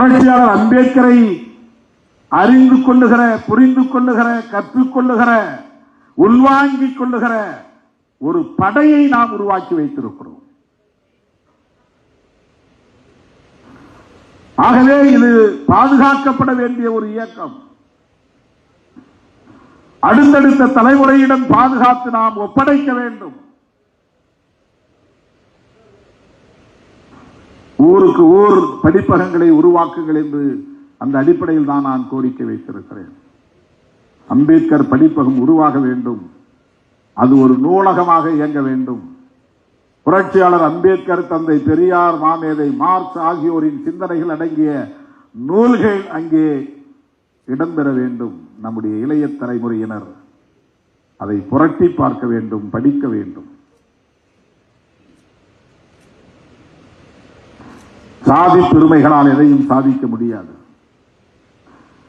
புரட்சியாளர் அம்பேத்கரை அறிந்து கொள்ளுகிற புரிந்து கொள்ளுகிற கற்றுக்கொள்ளுகிற உள்வாங்கிக் கொள்ளுகிற ஒரு படையை நாம் உருவாக்கி வைத்திருக்கிறோம். ஆகவே இது பாதுகாக்கப்பட வேண்டிய ஒரு இயக்கம். அடுத்தடுத்த தலைமுறையிடம் பாதுகாத்து நாம் ஒப்படைக்க வேண்டும். ஊருக்கு ஊர் படிப்பகங்களை உருவாக்குங்கள் என்று அந்த அடிப்படையில் தான் நான் கோரிக்கை வைத்திருக்கிறேன். அம்பேத்கர் படிப்பகம் உருவாக வேண்டும். அது ஒரு நூலகமாக இயங்க வேண்டும். புரட்சியாளர் அம்பேத்கர் தந்தை பெரியார் மாமேதை மார்க்ஸ் ஆகியோரின் சிந்தனைகள் அடங்கிய நூல்கள் அங்கே இடம்பெற வேண்டும். நம்முடைய இளைய தலைமுறையினர் அதை புரட்டி பார்க்க வேண்டும் படிக்க வேண்டும். சாதி பெருமைகளால் எதையும் சாதிக்க முடியாது.